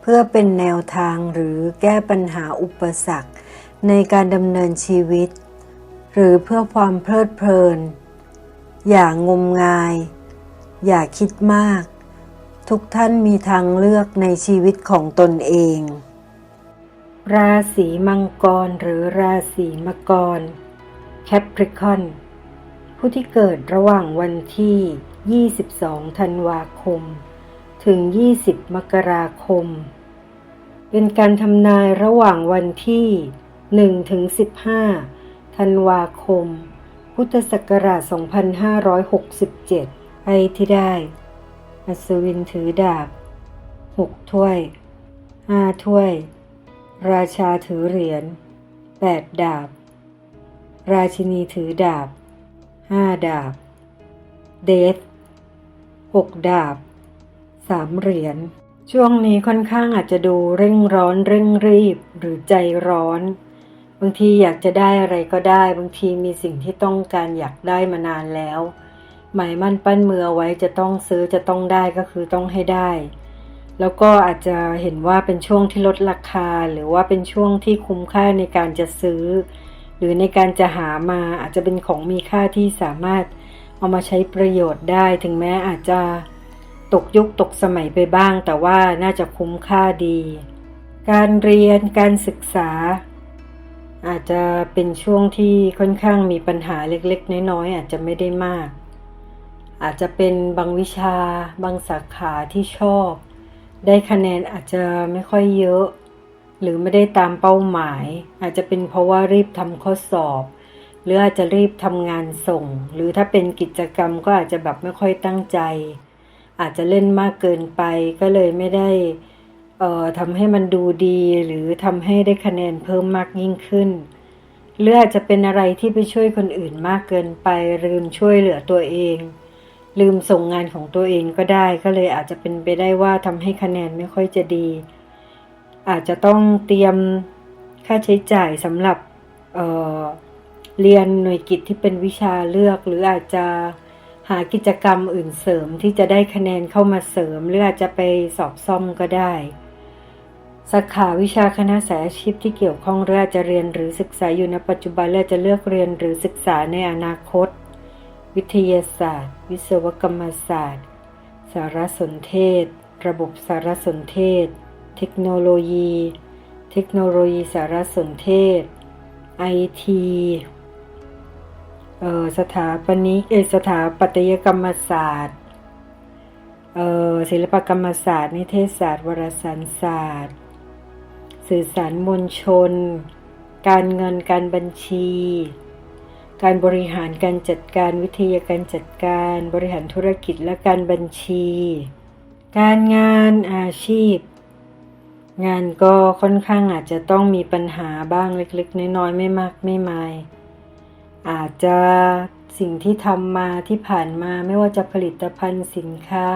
เพื่อเป็นแนวทางหรือแก้ปัญหาอุปสรรค ในการดำเนินชีวิต หรือเพื่อความเพลิดเพลิน อย่างงมงาย อย่าคิดมาก ทุกท่านมีทางเลือกในชีวิตของตนเอง ราศีมังกรหรือราศีมกร Capricorn ผู้ที่เกิดระหว่างวันที่ 22 ธันวาคม ถึง 20 มกราคม เป็นการทำนายระหว่างวันที่1ถึง15 ธันวาคม พุทธศักราช 2567 ไอที่ได้ อัศวินถือดาบ 6 ถ้วย 5 ถ้วย ราชาถือเหรียญ 8 ดาบ ราชินีถือดาบ 5 ดาบ เดธ6ดาบ 3เหรียญ ช่วงนี้ค่อนข้างอาจจะดูเร่งร้อนเร่งรีบหรือใจร้อน บางทีอยากจะได้อะไรก็ได้ บางทีมีสิ่งที่ต้องการอยากได้มานานแล้ว หมายมั่นปั้นมือเอาไว้จะต้องซื้อจะต้องได้ก็คือต้องให้ได้ แล้วก็อาจจะเห็นว่าเป็นช่วงที่ลดราคา หรือว่าเป็นช่วงที่คุ้มค่าในการจะซื้อ หรือในการจะหามาอาจจะเป็นของมีค่าที่สามารถเอามาใช้ประโยชน์ได้ถึงแม้อาจจะ ตกยุคตกสมัยไปบ้าง แต่ว่าน่าจะคุ้มค่าดี การเรียนการศึกษา อาจจะเป็นช่วงที่ค่อนข้างมีปัญหาเล็กๆ น้อยๆ อาจจะไม่ได้มาก อาจจะเป็นบางวิชา บางสาขาที่ชอบ ได้คะแนนอาจจะไม่ค่อยเยอะ หรือไม่ได้ตามเป้าหมาย อาจจะเป็นเพราะว่ารีบทำข้อสอบหรืออาจจะรีบทำงานส่ง หรือถ้าเป็นกิจกรรมก็อาจจะแบบไม่ค่อยตั้งใจ อาจจะเล่นมากเกินไปก็เลยไม่ได้เอ่อทำให้มันดูดีหรือทำให้ได้คะแนนเพิ่มมากยิ่งขึ้น หรืออาจจะเป็นอะไรที่ไปช่วยคนอื่นมากเกินไปลืมช่วยเหลือตัวเอง ลืมส่งงานของตัวเองก็ได้ก็เลยอาจจะเป็นไปได้ว่าทำให้คะแนนไม่ค่อยจะดี อาจจะต้องเตรียมค่าใช้จ่ายสำหรับเเรียนหน่วยกิจที่เป็นวิชาเลือกหรืออาจจะ หากิจกรรมอื่นเสริมที่จะได้คะแนนเข้ามาเสริมหรืออาจจะไปสอบซ่อมก็ได้สาขาวิชาคณะสายอาชีพที่เกี่ยวข้องหรืออาจจะเรียนหรือศึกษาอยู่ในปัจจุบันหรืออาจะเลือกเรียนหรือศึกษาในอนาคต วิทยาศาสตร์ วิศวกรรมศาสตร์ สารสนเทศ ระบบสารสนเทศ เทคโนโลยี เทคโนโลยีสารสนเทศไอที สถาปนิกสถาปัตยกรรมศาสตร์ศิลปกรรมศาสตร์ นิเทศศาสตร์ วารสารศาสตร์ สื่อสารมวลชน การเงินการบัญชี การบริหารการจัดการวิทยาการจัดการบริหารธุรกิจและการบัญชี การงานอาชีพ งานก็ค่อนข้างอาจจะต้องมีปัญหาบ้างเล็กๆ น้อยๆไม่มากไม่มาย อาจจะสิ่งที่ทำมาที่ผ่านมาไม่ว่าจะผลิตภัณฑ์สินค้า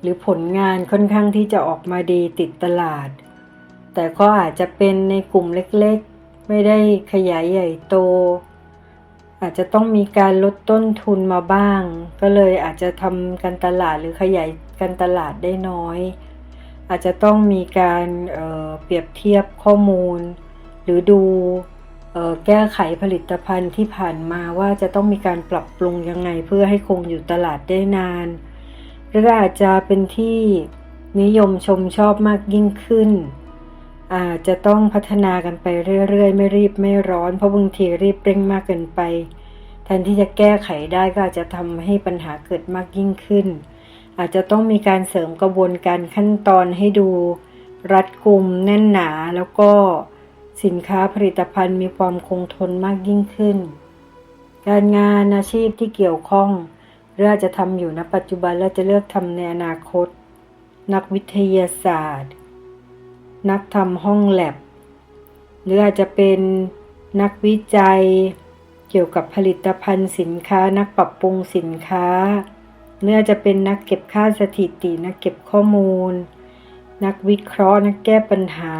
หรือผลงานค่อนข้างที่จะออกมาดีติดตลาด แต่ก็อาจจะเป็นในกลุ่มเล็กๆ ไม่ได้ขยายใหญ่โต อาจจะต้องมีการลดต้นทุนมาบ้าง ก็เลยอาจจะทำการตลาดหรือขยายการตลาดได้น้อย อาจจะต้องมีการเเปรียบเทียบข้อมูล หรือดู แก้ไขผลิตภัณฑ์ที่ผ่านมาว่าจะต้องมีการปรับปรุงยังไงเพื่อให้คงอยู่ตลาดได้นาน หรืออาจจะเป็นที่นิยมชมชอบมากยิ่งขึ้น อาจจะต้องพัฒนากันไปเรื่อยๆ ไม่รีบไม่ร้อน เพราะบางทีรีบเร่งมากเกินไป แทนที่จะแก้ไขได้ก็อาจจะทำให้ปัญหาเกิดมากยิ่งขึ้น อาจจะต้องมีการเสริมกระบวนการขั้นตอนให้ดูรัดกุมแน่นหนาแล้วก็ สินค้าผลิตภัณฑ์มีความคงทนมากยิ่งขึ้น การงานอาชีพที่เกี่ยวข้องหรืออาจจะทำอยู่ณปัจจุบันและจะเลือกทำในอนาคต นักวิทยาศาสตร์ นักทำห้องแลบ หรืออาจจะเป็นนักวิจัย เกี่ยวกับผลิตภัณฑ์สินค้า นักปรับปรุงสินค้าหรืออาจจะเป็นนักเก็บค่าสถิติ นักเก็บข้อมูล นักวิเคราะห์ นักแก้ปัญหา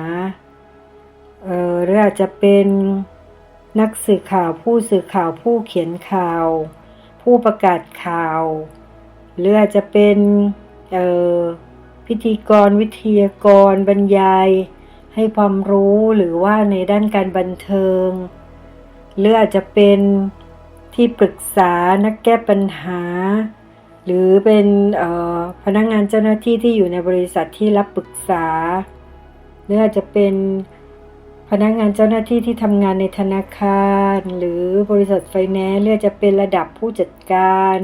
เอ่อหรืออาจจะเป็นนักสื่อข่าวผู้สื่อข่าวผู้เขียนข่าว ผู้ประกาศข่าว หรืออาจจะเป็นเอ่อพิธีกรวิทยากรบรรยาย ให้ความรู้หรือว่าในด้านการบันเทิง หรืออาจจะเป็นที่ปรึกษานักแก้ปัญหา หรือเป็นพนักงานเจ้าหน้าที่ที่อยู่ในบริษัทที่รับปรึกษา หรืออาจจะเป็น พนักงานเจ้าหน้าที่ที่ทำงานในธนาคาร หรือบริษัทไฟแนนซ์หรืออาจจะเป็นระดับผู้จัดการ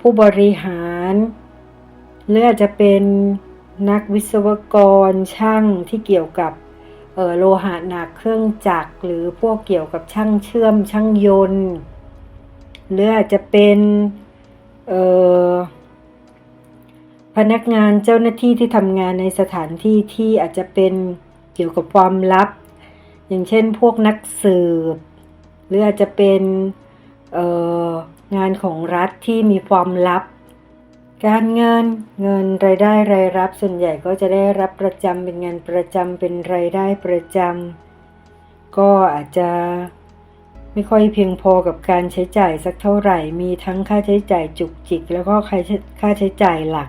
ผู้บริหารหรืออาจจะเป็นนักวิศวกรช่างที่เกี่ยวกับโลหะหนักเครื่องจักรหรือพวกเกี่ยวกับช่างเชื่อมช่างยนต์หรืออาจจะเป็นพนักงานเจ้าหน้าที่ที่ทำงานในสถานที่ที่อาจจะเป็น เกี่ยวกับความลับ อย่างเช่นพวกนักสืบ หรืออาจจะเป็นงานของรัฐที่มีความลับ การเงินเงินรายได้รายรับส่วนใหญ่ก็จะได้รับประจำเป็นงานประจำเป็นรายได้ประจำก็อาจจะไม่ค่อยเพียงพอกับการใช้จ่ายสักเท่าไหร่ มีทั้งค่าใช้จ่ายจุกจิก แล้วก็ค่าใช้จ่ายหลัก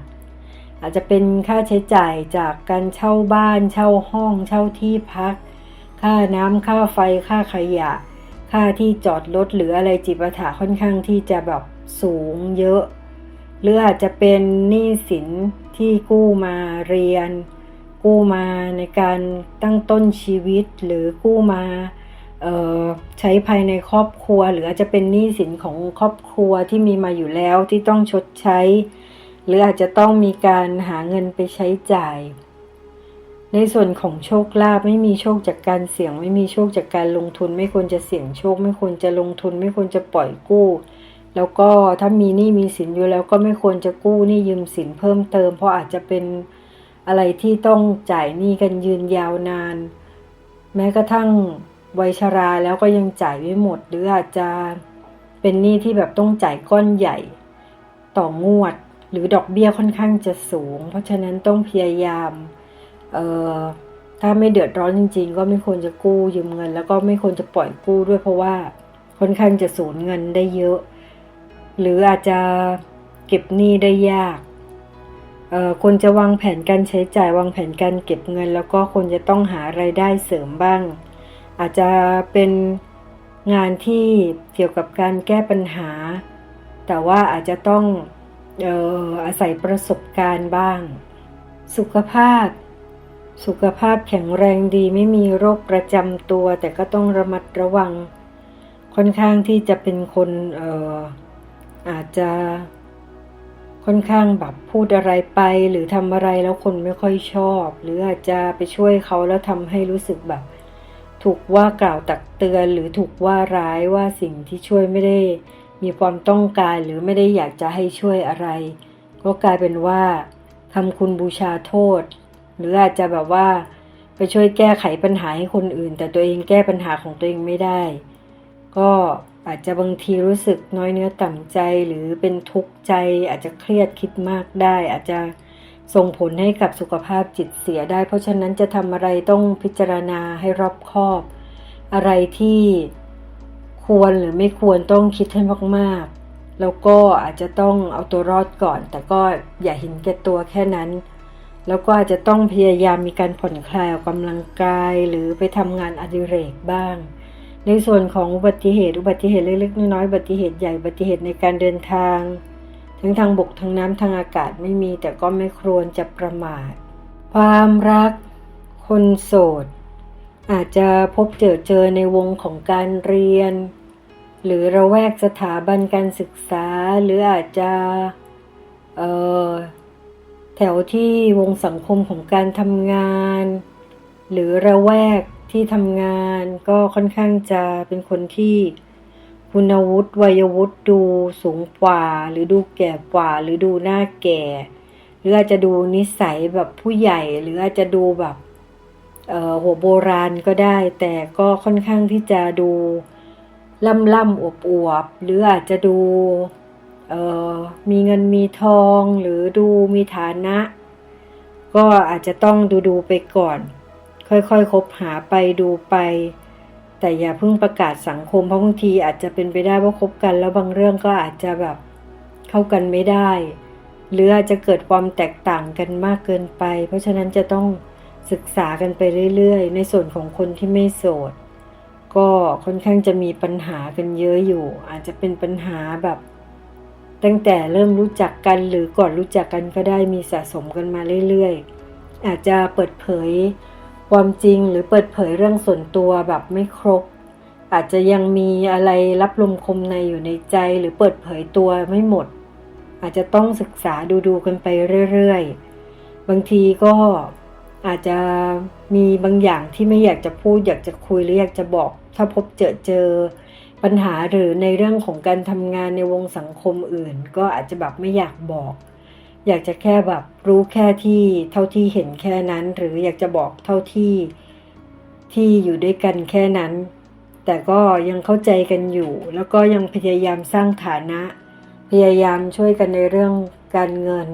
อาจจะเป็นค่าใช้จ่ายจากการเช่าบ้านเช่าห้องเช่าที่พัก ค่าน้ำค่าไฟค่าขยะ ค่าที่จอดรถหรืออะไรจิปาถะค่อนข้างที่จะแบบสูงเยอะ หรืออาจจะเป็นหนี้สินที่กู้มาเรียน กู้มาในการตั้งต้นชีวิตหรือกู้มาใช้ภายในครอบครัว หรืออาจจะเป็นหนี้สินของครอบครัวที่มีมาอยู่แล้วที่ต้องชดใช้ หรืออาจจะต้องมีการหาเงินไปใช้จ่าย ในส่วนของโชคลาภไม่มีโชคจากการเสี่ยง ไม่มีโชคจากการลงทุน ไม่ควรจะเสี่ยงโชค ไม่ควรจะลงทุน ไม่ควรจะปล่อยกู้ แล้วก็ถ้ามีหนี้มีสินอยู่แล้วก็ไม่ควรจะกู้หนี้ยืมสินเพิ่มเติม เพราะอาจจะเป็นอะไรที่ต้องจ่ายหนี้กันยืนยาวนาน แม้กระทั่งวัยชราแล้วก็ยังจ่ายไม่หมด หรืออาจจะเป็นหนี้ที่แบบต้องจ่ายก้อนใหญ่ต่องวด หรือดอกเบี้ยค่อนข้างจะสูง เพราะฉะนั้นต้องพยายามเอ่อถ้าไม่เดือดร้อนจริง ๆ ก็ไม่ควรจะกู้ยืมเงิน แล้วก็ไม่ควรจะปล่อยกู้ด้วยเพราะว่าค่อนข้างจะสูญเงินได้เยอะ หรืออาจจะเก็บหนี้ได้ยากเอ่อควรจะวางแผนการใช้จ่ายวางแผนการเก็บเงิน แล้วก็ควรจะต้องหาไรายได้เสริมบ้าง อาจจะเป็นงานที่เกี่ยวกับการแก้ปัญหา แต่ว่าอาจจะต้อง เอออาศัยประสบการณ์บ้าง สุขภาพ สุขภาพแข็งแรงดีไม่มีโรคประจำตัว แต่ก็ต้องระมัดระวัง ค่อนข้างที่จะเป็นคนเอออาจจะค่อนข้างแบบพูดอะไรไปหรือทำอะไรแล้วคนไม่ค่อยชอบ หรืออาจจะไปช่วยเขาแล้วทำให้รู้สึกแบบ ถูกว่ากล่าวตักเตือนหรือถูกว่าร้ายว่าสิ่งที่ช่วยไม่ได้ มีความต้องการหรือไม่ได้อยากจะให้ช่วยอะไร ก็กลายเป็นว่าทำคุณบูชาโทษ หรืออาจจะแบบว่า ไปช่วยแก้ไขปัญหาให้คนอื่น แต่ตัวเองแก้ปัญหาของตัวเองไม่ได้ ก็อาจจะบางทีรู้สึกน้อยเนื้อต่ำใจหรือเป็นทุกข์ใจ อาจจะเครียดคิดมากได้ อาจจะส่งผลให้กับสุขภาพจิตเสียได้ เพราะฉะนั้นจะทำอะไรต้องพิจารณาให้รอบคอบ อะไรที่ ควรหรือไม่ควรต้องคิดให้มากๆ แล้วก็อาจจะต้องเอาตัวรอดก่อน แต่ก็อย่าเห็นแก่ตัวแค่นั้น แล้วก็อาจจะต้องพยายามมีการผ่อนคลายออกกำลังกายหรือไปทำงานอดิเรกบ้าง ในส่วนของอุบัติเหตุอุบัติเหตุเล็กๆน้อยๆอุบัติเหตุใหญ่อุบัติเหตุในการเดินทาง ทั้งทางบกทางน้ำทางอากาศไม่มี แต่ก็ไม่ควรจะประมาท ความรัก คนโสด อาจจะพบเจอเจอในวงของการเรียน หรือระแวกสถาบันการศึกษา หรืออาจจะแถวที่วงสังคมของการทำงาน หรือระแวกที่ทำงานก็ค่อนข้างจะเป็นคนที่คุณวุฒิวัยวุฒิดูสูงกว่า หรือดูแก่กว่า หรือดูหน้าแก่ หรืออาจจะดูนิสัยแบบผู้ใหญ่ หรืออาจจะดูแบบ หัวโบราณก็ได้ แต่ก็ค่อนข้างที่จะดูล่ำล่ำอวบอวบๆหรืออาจจะดูมีเงินมีทองหรือดูมีฐานะ ก็อาจจะต้องดูดูไปก่อน ค่อยๆคคบหาไปดูไป แต่อย่าเพิ่งประกาศสังคมเพราะบางทีอาจจะเป็นไปได้ว่าคบกัน แล้วบางเรื่องก็อาจจะแบบเข้ากันไม่ได้ หรืออาจจะเกิดความแตกต่างกันมากเกินไป เพราะฉะนั้นจะต้อง ศึกษากันไปเรื่อยๆ ในส่วนของคนที่ไม่โสด ก็ค่อนข้างจะมีปัญหากันเยอะอยู่ อาจจะเป็นปัญหาแบบ ตั้งแต่เริ่มรู้จักกันหรือก่อนรู้จักกันก็ได้มีสะสมกันมาเรื่อยๆ อาจจะเปิดเผยความจริงหรือเปิดเผยเรื่องส่วนตัวแบบไม่ครบ อาจจะยังมีอะไรรับลมคมในอยู่ในใจหรือเปิดเผยตัวไม่หมด อาจจะต้องศึกษาดูดูๆกันไปเรื่อยๆ บางทีก็ อาจจะมีบางอย่างที่ไม่อยากจะพูด อยากจะคุยหรืออยากจะบอก ถ้าพบเจอเจอปัญหาหรือในเรื่องของการทำงานในวงสังคมอื่น ก็อาจจะแบบไม่อยากบอก อยากจะแค่แบบรู้แค่ที่เท่าที่เห็นแค่นั้น หรืออยากจะบอกเท่าที่ที่อยู่ด้วยกันแค่นั้น แต่ก็ยังเข้าใจกันอยู่ แล้วก็ยังพยายามสร้างฐานะ พยายามช่วยกันในเรื่องการเงิน